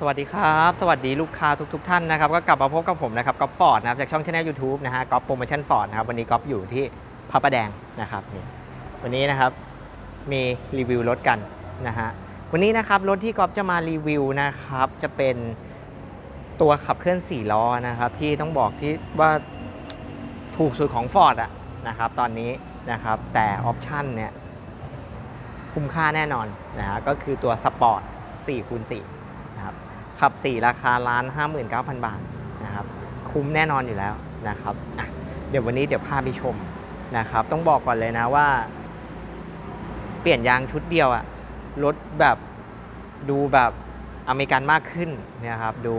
สวัสดีครับ สวัสดีลูกค้าทุกๆท่านนะครับ ก็กลับมาพบกับผมนะครับก๊อฟฟอร์ดนะครับจากช่องช anel YouTube นะฮะก๊อฟโปรโมชั่นฟอร์ดนะครับ วันนี้ก๊อฟอยู่ที่พระประแดงนะครับนี่วันนี้นะครับมีรีวิวรถกันนะฮะวันนี้นะครับรถที่ก๊อฟจะมารีวิวนะครับจะเป็นตัวขับเคลื่อน4ล้อนะครับที่ต้องบอกที่ว่าถูกสุดของ Ford อะนะครับตอนนี้นะครับแต่ออปชั่นเนี่ยคุ้มค่าแน่นอนนะฮะก็คือตัวสปอร์ต4คูณ4 ขับ 4 ราคาล้าน59,000 บาทนะครับ คุ้มแน่นอนอยู่แล้วนะครับเดี๋ยววันนี้เดี๋ยวพาไปชมนะครับ ต้องบอกก่อนเลยนะว่า เปลี่ยนยางชุดเดียวอะรถแบบดูแบบอเมริกันมากขึ้นนะครับ ดู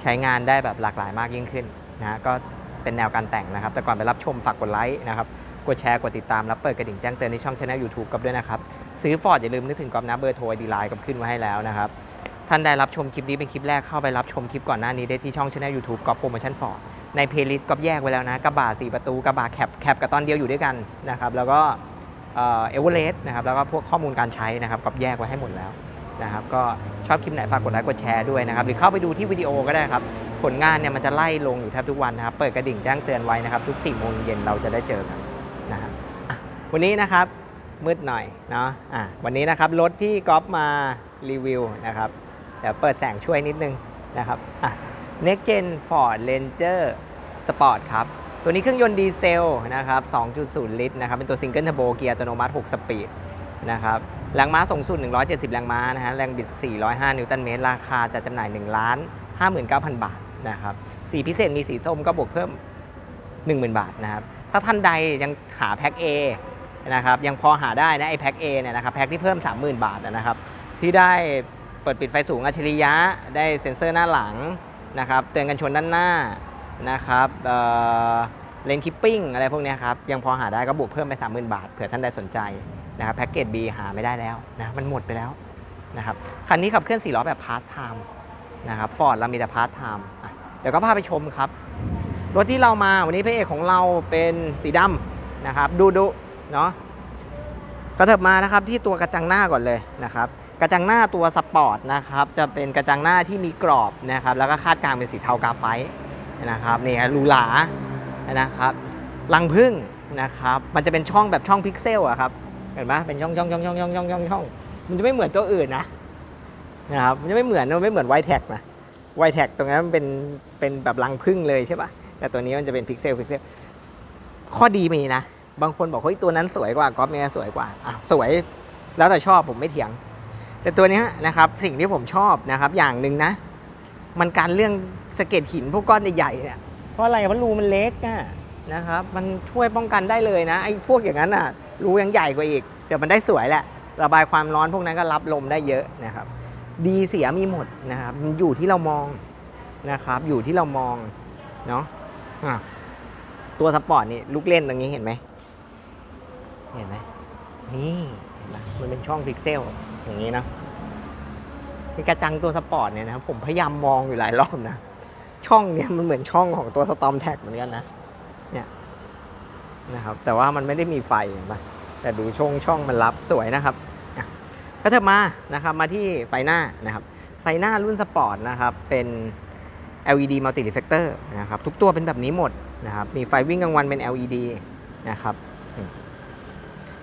ใช้งานได้แบบหลากหลายมากยิ่งขึ้นนะก็เป็นแนวการแต่งนะครับ แต่ก่อนไปรับชมฝากกดไลค์นะครับ กดแชร์ กดติดตามแล้วเปิดกระดิ่งแจ้งเตือนในช่องช anel YouTube กับด้วยนะครับ ซื้อฟอร์ดอย่าลืมนึกถึงกอบนะเบอร์โทรดีไลน์กับขึ้นไว้ให้แล้วนะครับ ท่านได้รับชมคลิปนี้เป็นคลิปแรกเข้าไปรับชมคลิปก่อนหน้านี้ได้ที่ช่องช anel YouTube ก๊อปโปรโมชั่นฟอร์ดในเพลย์ลิสต์ก๊อปแยกไว้แล้วนะกระบะ4ประตูกระบะแคปแคปกับตอนเดียวอยู่ด้วยกันนะครับแล้วก็เอเวอเรสต์นะครับแล้วก็พวกข้อมูลการใช้นะครับก๊อปแยกไว้ให้หมดแล้วนะครับก็ชอบคลิปไหนฝากกดไลค์กดแชร์ด้วยนะครับหรือเข้าไปดูที่วิดีโอก็ได้ครับผลงานเนี่ยมันจะไล่ลงอยู่แทบทุกวันนะครับเปิดกระดิ่งแจ้งเตือนไว้นะครับทุก4โมงเย็นเราจะได้เจอกันนะฮะวันนี้นะครับมืดหน่อยเนาะอะวันนี้นะครับรถที่ก๊อฟมารีวิวนะครับ เดี๋ยวเปิดแสงช่วยนิดนึงนะครับอะ Next Gen Ford Ranger Sport ครับ ตัวนี้เครื่องยนต์ดีเซลนะครับ 2.0 ลิตรนะครับ เป็นตัวซิงเกิลเทอร์โบเกียร์อัตโนมัติ 6 สปีดนะครับ แรงม้าสูงสุด 170 แรงม้านะฮะ แรงบิด 405 นิวตันเมตร ราคาจะจำหน่าย 1 ล้าน 59,000 บาทนะครับ สีพิเศษมีสีส้มก็บวกเพิ่ม 10,000 บาทนะครับ ถ้าท่านใดยังหาแพ็ค A นะครับ ยังพอหาได้นะไอแพ็ค A เนี่ยนะครับ แพ็คที่เพิ่ม 30,000 บาทนะครับ ที่ได้ เปิดปิดไฟสูงอัจฉริยะ ได้เซ็นเซอร์หน้าหลังนะครับเตือนกันชนด้านหน้านะครับเลนคิปปิ้งอะไรพวกนี้ครับ ยังพอหาได้ก็บวกเพิ่มไป 30,000 บาทเผื่อท่านใดสนใจนะครับแพ็กเกจ B หาไม่ได้แล้วนะมันหมดไปแล้วนะครับคันนี้ขับเคลื่อน4ล้อแบบพาร์ทไทม์นะครับฟอร์ดเรามีแต่พาร์ทไทม์เดี๋ยวก็พาไปชมครับ รถที่เรามาวันนี้พระเอกของเราเป็นสีดำนะครับดูดูเนาะก็เถิบมานะครับที่ตัวกระจังหน้าก่อนเลยนะครับ กระจังหน้าตัวสปอร์ตนะครับจะเป็นกระจังหน้าที่มีกรอบนะครับแล้วก็คาดกลางเป็นสีเทากาไฟต์นะครับนี่ฮะรูหรานะครับรังพึ่งนะครับมันจะเป็นช่องแบบช่องพิกเซลอะครับเห็นไหมเป็นช่องช่องช่องช่องช่องช่องช่องช่องมันจะไม่เหมือนตัวอื่นนะนะครับมันจะไม่เหมือนมันไม่เหมือนไวแท็กนะไวแท็กตรงนั้นมันเป็นเป็นแบบรังพึ่งเลยใช่ปะแต่ตัวนี้มันจะเป็นพิกเซลพิกเซลข้อดีมีนะ บางคนบอกเฮ้ยตัวนั้นสวยกว่าก๊อฟเนี่ยสวยกว่าอะสวยแล้วแต่ชอบผมไม่เถียง แต่ตัวนี้นะครับสิ่งที่ผมชอบนะครับอย่างหนึ่งนะ มันการเรื่องสะเก็ดหินพวกก้อนใหญ่ๆเนี่ยเพราะอะไรเพราะรูมันเล็กอะนะครับมันช่วยป้องกันได้เลยนะไอ้พวกอย่างนั้นอะรูยังใหญ่กว่าอีกแต่มันได้สวยแหละระบายความร้อนพวกนั้นก็รับลมได้เยอะนะครับ ดีเสียมีหมดนะครับอยู่ที่เรามองนะครับ อยู่ที่เรามองเนาะะตัวสปอร์ตนี่ลูกเล่นตรงนี้เห็นไหมเห็นไหมนี่ นไหมมันเป็นช่องพิกเซลอย่างนี้นะมีกระจังตัวสปอร์ตเนี่ยนะผมพยายามมองอยู่หลายรอบนะ ช่องเนี่ยมันเหมือนช่องของตัวสตอมแท็กเหมือนกันนะเนี่ยนะครับแต่ว่ามันไม่ได้มีไฟเห็นปะแต่ดูช่องช่องมันรับสวยนะครับก็เถอะมานะครับมาที่ไฟหน้านะครับ ไฟหน้ารุ่นสปอร์ตนะครับเป็น LED multi reflector นะครับทุกตัวเป็นแบบนี้หมดนะครับมีไฟวิ่งกลางวันเป็น LED นะครับ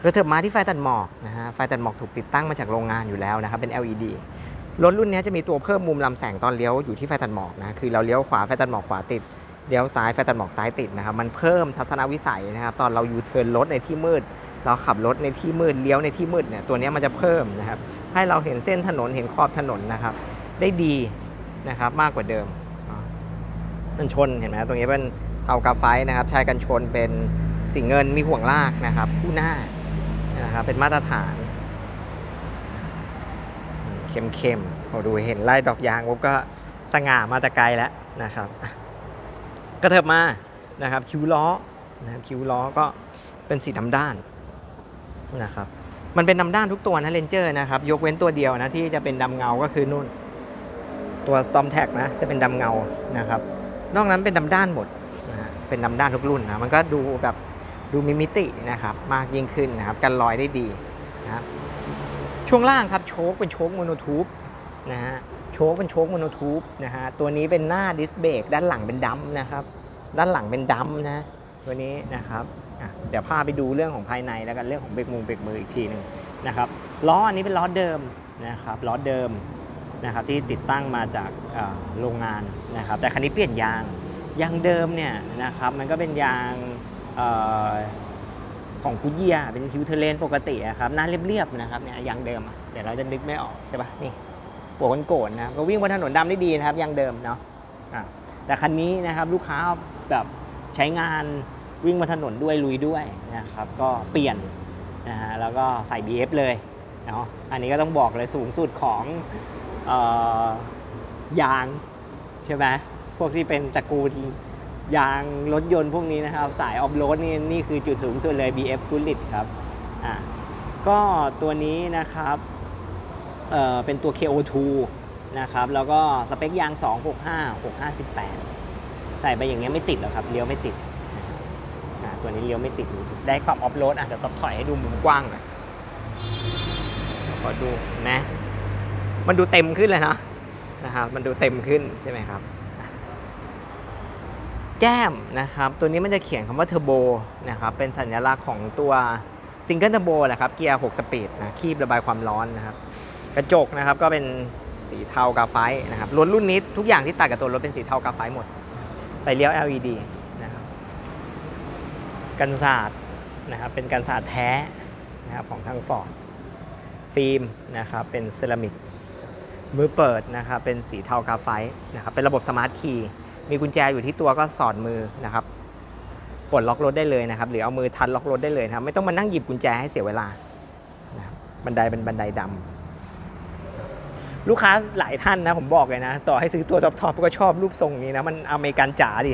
โดยเถิบมาที่ไฟตัดหมอกนะฮะไฟตัดหมอกถูกติดตั้งมาจากโรงงานอยู่แล้วนะครับเป็น LED รถรุ่นนี้จะมีตัวเพิ่มมุมลำแสงตอนเลี้ยวอยู่ที่ไฟตัดหมอกนะคือเราเลี้ยวขวาไฟตัดหมอกขวาติดเลี้ยวซ้ายไฟตัดหมอกซ้ายติดนะครับมันเพิ่มทัศนวิสัยนะครับตอนเราอยู่เทิร์นรถในที่มืด เราขับรถในที่มืดเลี้ยวในที่มืดเนี่ยตัวนี้มันจะเพิ่มนะครับให้เราเห็นเส้นถนนเห็นขอบถนนนะครับได้ดีนะครับมากกว่าเดิมอ่ามันชนเห็นไหมตรงนี้เป็นเทากาไฟนะครับใช้กันชนเป็นสีเงินมีห่วงลากนะครับคู่หน้า นะครับเป็นมาตรฐานเข้มๆโอ้ดูเห็นไล่ดอกยางปุ๊บก็สง่ามาแต่ไกลแล้วนะครับกระเถิบมานะครับ คิ้วล้อนะครับคิ้วล้อก็เป็นสีดำด้านนะครับมันเป็นดำด้านทุกตัวนะเลนเจอร์นะครับ ยกเว้นตัวเดียวนะที่จะเป็นดำเงาก็คือนู่น ตัว Storm Tag นะจะเป็นดำเงานะครับ นอกนั้นเป็นดำด้านหมดนะฮะเป็นดำด้านทุกรุ่นนะมันก็ดูแบบ ดูมีมิตินะครับมากยิ่งขึ้นนะครับกันรอยได้ดีนะครับช่วงล่างครับโชคเป็นโชคโมโนทูบนะฮะโชคเป็นโชคโมโนทูบนะฮะตัวนี้เป็นหน้าดิสเบรกด้านหลังเป็นดัมนะครับ ด้านหลังเป็นดัมนะตัวนี้นะครับเดี๋ยวพาไปดูเรื่องของภายในแล้วกันเรื่องของเบรกมือเบรกมืออีกทีหนึ่งนะครับล้ออันนี้เป็นล้อเดิมนะครับล้อเดิมนะครับที่ติดตั้งมาจากโรงงานนะครับแต่คันนี้เปลี่ยนยางยางเดิมเนี่ยนะครับมันก็เป็นยาง ของกุเยียเป็นคิวเทเลนปกติครับหน้าเรียบๆนะครับเนี่ยยางเดิมเดี๋ยวเราจะนึกไม่ออกใช่ปะนี่หัวโกนนะครับก็วิ่งบนถนนดำได้ดีนะครับยางเดิมเนาะะแต่คันนี้นะครับลูกค้าแบบใช้งานวิ่งบนถนนด้วยลุยด้วยนะครับก็เปลี่ยนนะฮะแล้วก็ใส่ BF เลยเนาะอันนี้ก็ต้องบอกเลยสูงสุดของออยางใช่ไหมพวกที่เป็นตระกูล ยางรถยนต์พวกนี้นะครับ สายออฟโรดนี่นี่คือจุดสูงสุดเลย BF g u l i t ครับอะก็ตัวนี้นะครับเอ่อเป็นตัว KO2 นะครับ แล้วก็สเปคยาง 265 658 ใส่ไปอย่างเงี้ยไม่ติดหรอกครับ เลี้ยวไม่ติดอ่าตัวนี้เลี้ยวไม่ติด ได้ความออฟโรดอะเดี๋ยวก็ถอยให้ดูมุมกว้างหน่อยขอดูนะ มันดูเต็มขึ้นเลยนะนะครับ มันดูเต็มขึ้นใช่ไหมครับ แก้มนะครับตัวนี้มันจะเขียนคำว่าเทอร์โบนะครับเป็นสัญลักษณ์ของตัวซิงเกิลเทอร์โบแหละครับเกียร์6สปีดนะคีบระบายความร้อนนะครับกระจกนะครับก็เป็นสีเทากาไฟนะครับรถรุ่นนี้ทุกอย่างที่ตัดกับตัวรถเป็นสีเทากาไฟหมดไฟเลี้ยว LED นะครับกันศาสตร์นะครับเป็นกันศาสตร์แท้นะครับของทางฟอร์ดฟิล์มนะครับเป็นเซรามิกมือเปิดนะครับเป็นสีเทากาไฟนะครับเป็นระบบสมาร์ทคีย์ มีกุญแจอยู่ที่ตัวก็สอดมือนะครับปลดล็อกรถได้เลยนะครับ หรือเอามือทันล็อกรถได้เลยครับ ไม่ต้องมานั่งหยิบกุญแจให้เสียเวลานะครับบันไดเป็นบันไดดำลูกค้าหลายท่านนะผมบอกเลยนะ ต่อให้ซื้อตัวท็อปทอปก็ชอบรูปทรงนี้นะ มันอเมริกันจ๋าดิ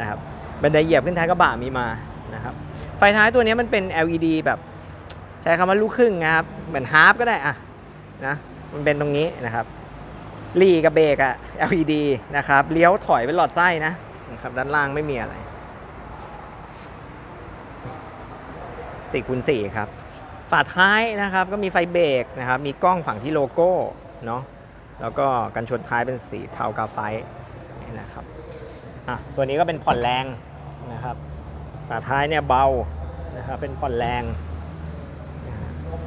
นะครับบันไดเหยียบขึ้นท้ายกระบะมีมานะครับ ไฟท้ายตัวนี้มันเป็น LED แบบใช้คำว่าลูกครึ่งนะครับ เหมือนฮาร์ปก็ได้อะนะมันเป็นตรงนี้นะครับ ลีกับเบรกอะ LED นะครับ เลี้ยวถอยเป็นหลอดไส้นะนะครับ ด้านล่างไม่มีอะไรสี่คูณสี่ครับฝาท้ายนะครับก็มีไฟเบรกนะครับ มีกล้องฝั่งที่โลโก้เนาะแล้วก็กันชนท้ายเป็นสีเทากาไฟนี่นะครับอะตัวนี้ก็เป็นผ่อนแรงนะครับฝาท้ายเนี่ยเบานะครับเป็นผ่อนแรง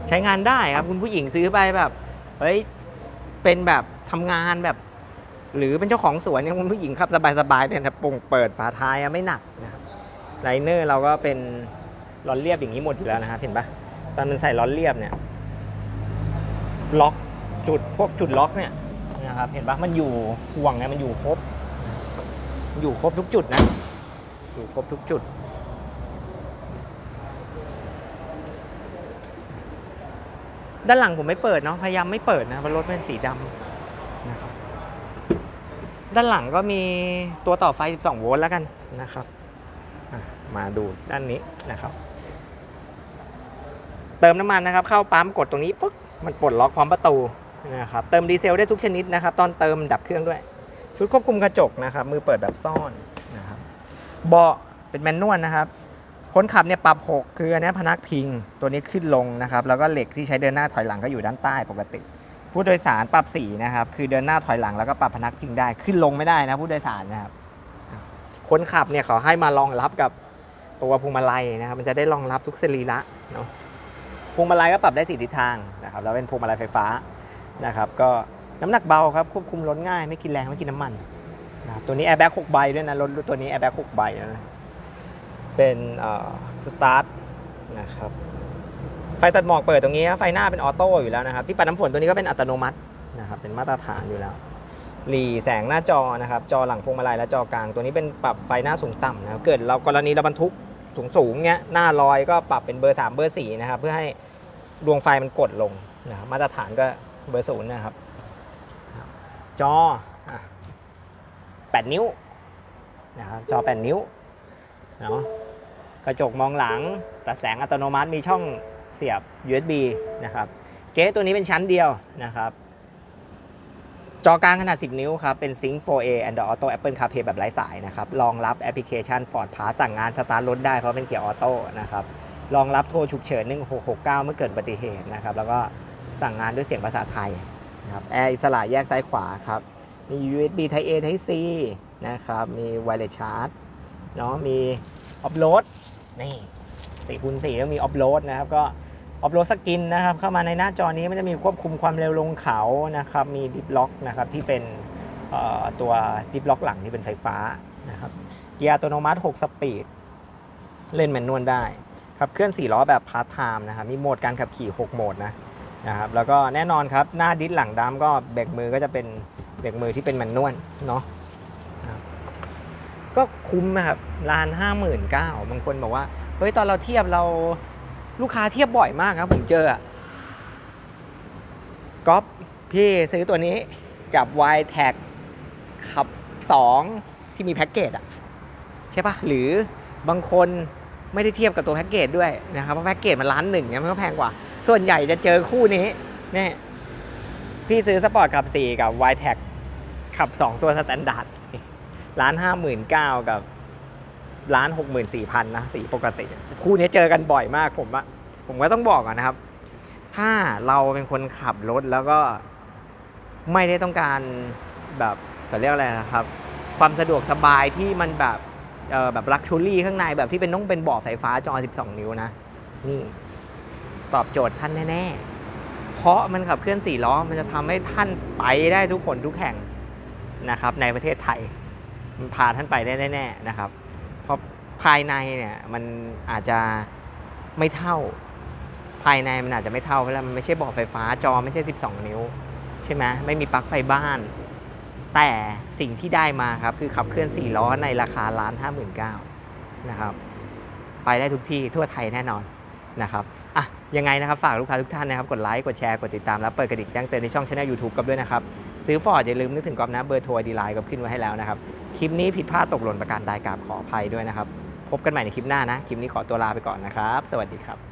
ใช้งานได้ครับคุณผู้หญิงซื้อไปแบบเฮ้ยเป็นแบบ ทำงานแบบ หรือเป็นเจ้าของสวนเนี่ยคุณผู้หญิงขับสบายๆเนี่ยนะปุ่งเปิดฝาท้ายไม่หนักนะครับไลเนอร์เราก็เป็นล้อเรียบอย่างนี้หมดอยู่แล้วนะครับเห็นปะตอนมันใส่ล้อเรียบเนี่ยล็อกจุดพวกจุดล็อกเนี่ยนะครับเห็นปะมันอยู่ห่วงเนี่ยมันอยู่ครบ อยู่ครบทุกจุดนะอยู่ครบทุกจุดด้านหลังผมไม่เปิดเนาะพยายามไม่เปิดนะเพราะรถเป็นสีดำ ด้านหลังก็มีตัวต่อไฟ 12 โวลต์แล้วกันนะครับ มาดูด้านนี้นะครับ เติมน้ำมันนะครับ เข้าปั๊มกดตรงนี้ปุ๊บมันปลดล็อกพร้อมประตูนะครับ เติมดีเซลได้ทุกชนิดนะครับ ตอนเติมดับเครื่องด้วย ชุดควบคุมกระจกนะครับ มือเปิดแบบซ่อนนะครับ เบาะเป็นแมนนวลนะครับ คนขับเนี่ยปรับ 6 คืออันนี้พนักพิง ตัวนี้ขึ้นลงนะครับ แล้วก็เหล็กที่ใช้เดินหน้าถอยหลังก็อยู่ด้านใต้ปกติ ผู้โดยสารปรับสีนะครับ คือเดินหน้าถอยหลังแล้วก็ปรับพนักพิงได้ ขึ้นลงไม่ได้นะผู้โดยสารนะครับ คนขับเนี่ยเขาให้มารองรับกับตัวพวงมาลัยนะครับ มันจะได้รองรับทุกสรีระเนาะพวงมาลัยก็ปรับได้สี่ทิศทางนะครับ แล้วเป็นพวงมาลัยไฟฟ้านะครับ ก็น้ำหนักเบาครับควบคุมรถง่าย ไม่กินแรงไม่กินน้ำมันนะครับตัวนี้แอร์แบ็กหกใบด้วยนะรถตัวนี้แอร์แบ็กหกใบนะเป็นฟูสตาร์ทนะครับ ไฟตัดหมอกเปิดตรงนี้ไฟหน้าเป็นออโต้อยู่แล้วนะครับ ที่ปัดน้ำฝนตัวนี้ก็เป็นอัตโนมัตินะครับเป็นมาตรฐานอยู่แล้วหลีแสงหน้าจอนะครับจอหลังพวงมาลัยและจอกลาง ตัวนี้เป็นปรับไฟหน้าสูงต่ำนะครับเกิดเรากรณีเราบรรทุกสูงสูงเงี้ยหน้าลอยก็ปรับเป็นเบอร์ 3 เบอร์4นะครับเพื่อให้ดวงไฟมันกดลงนะครับมาตรฐานก็เบอร์ศูนย์นะครับ จออะ8นิ้วนะครับจอ8นิ้วเนาะกระจกมองหลังตัดแสงอัตโนมัติมีช่อง เสียบ USB นะครับ เก๊ตัวนี้เป็นชั้นเดียวนะครับ จอกลางขนาด 10 นิ้วครับ เป็น Sync 4A Android Auto Apple CarPlay แบบไร้สายนะครับ รองรับแอปพลิเคชัน Ford Pass สั่งงานสตาร์ทรถได้เพราะเป็นเกียร์ออโต้นะครับ รองรับโทรฉุกเฉิน 1669 เมื่อเกิดอุบัติเหตุนะครับ แล้วก็สั่งงานด้วยเสียงภาษาไทยนะครับ แอร์อิสระแยกซ้ายขวาครับ มี USB Type A Type C นะครับ มี Wireless Charge เนาะ มีออฟโหลดนี่สี่คูณสี่ก็มีออฟโหลดนะครับ ก็ ออฟโหลดสกินนะครับเข้ามาในหน้าจอนี้มันจะมีควบคุมความเร็วลงเขานะครับมีดิฟล็อกนะครับที่เป็นตัวดิฟล็อกหลังที่เป็นไฟฟ้านะครับเกียร์อัตโนมัติ 6 สปีด เล่นแมนนวลได้ขับเคลื่อน 4 ล้อแบบพาร์ทไทม์นะครับมีโหมดการขับขี่ 6 โหมดนะนะครับแล้วก็แน่นอนครับหน้าดิสหลังดำก็เบรกมือก็จะเป็นเบรกมือที่เป็นแมนนวลเนาะก็คุ้มนะครับลาน59,000บางคนบอกว่าเฮ้ยตอนเราเทียบเรา ลูกค้าเทียบบ่อยมากครับผมเจออะก๊อปพี่ซื้อตัวนี้กับ y t a g ขับ 2 ที่มีแพ็กเกจอะใช่ปะหรือบางคนไม่ได้เทียบกับตัวแพ็กเกจด้วยนะครับเพราะแพ็กเกจมันล้านหนึ่งเนี่ยมันก็แพงกว่า ส่วนใหญ่จะเจอคู่นี้นี่พี่ซื้อสปอร์ตขับ 4 กับ y t a g ขับ 2 ตัวสแตนดาร์ดล้านห้าหมื่นเก้ากับ ล้านหกหมื่นสี่พันนะสีปกติ คู่นี้เจอกันบ่อยมากผมว่าผมก็ต้องบอกก่อนนะครับ ถ้าเราเป็นคนขับรถแล้วก็ไม่ได้ต้องการแบบเขาเรียกอะไรนะครับ ความสะดวกสบายที่มันแบบแบบลักชูรี่ข้างในแบบที่เป็นต้องเป็นเบาะไฟฟ้าจอ 12 นิ้วนะ นี่ตอบโจทย์ท่านแน่ๆ เพราะมันขับเคลื่อน4ล้อ มันจะทำให้ท่านไปได้ทุกคนทุกแห่งนะครับ ในประเทศไทย มันพาท่านไปได้แน่ๆนะครับ ราะภายในเนี่ยมันอาจจะไม่เท่า ภายในมันอาจจะไม่เท่าเพราะมันไม่ใช่บาะไฟฟ้าจอไม่ใช่ 12 นิ้ว ใช่ไหมไม่มีปลั๊กไฟบ้าน แต่สิ่งที่ได้มาครับ คือขับเคลื่อน 4 ล้อในราคาล้านห้าหมื่นเก้านะครับ ไปได้ทุกที่ทั่วไทยแน่นอนนะครับอะยังไงนะครับ ฝากลูกค้าทุกท่านนะครับ กดไลค์ กดแชร์ กดติดตาม และเปิดกระดิ่งแจ้งเตือนในช่องช anel YouTube กับด้วยนะครับ ซื้อฟอร์ดอย่าลืมนึกถึงกอฟนะเบอร์โทรดีไลน์ก็ขึ้นไว้ให้แล้วนะครับ คลิปนี้ผิดพลาดตกหล่นประการใดกราบขออภัยด้วยนะครับ พบกันใหม่ในคลิปหน้านะ คลิปนี้ขอตัวลาไปก่อนนะครับ สวัสดีครับ